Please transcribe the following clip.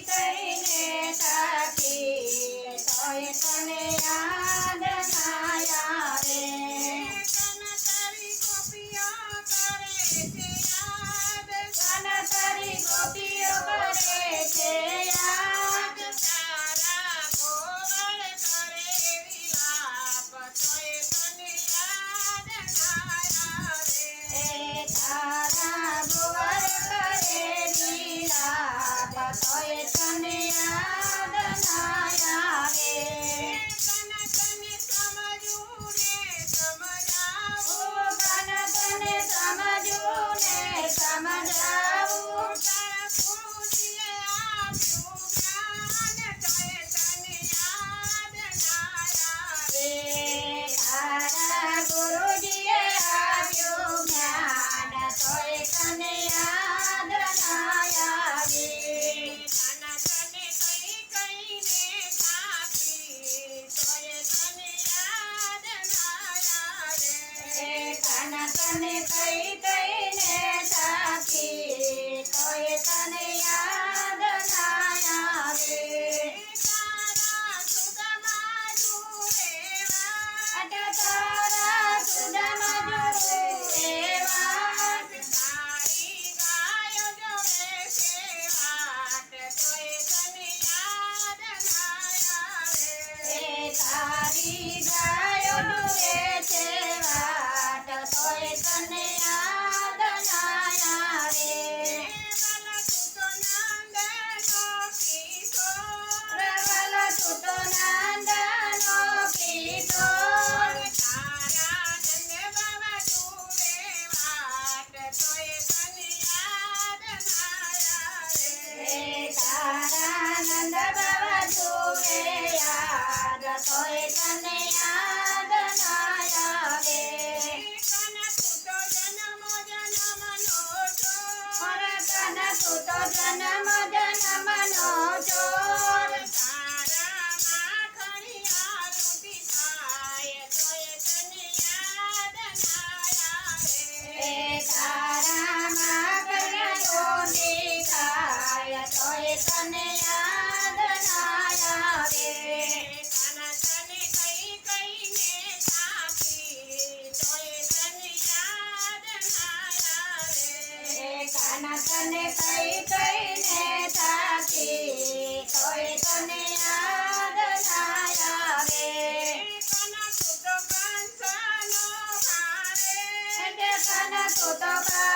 કરીને સાથી તને આ guys. કોઈ તને યાદ ના આવે કન સુતો જન્મ જન્મ નો છો રતન તો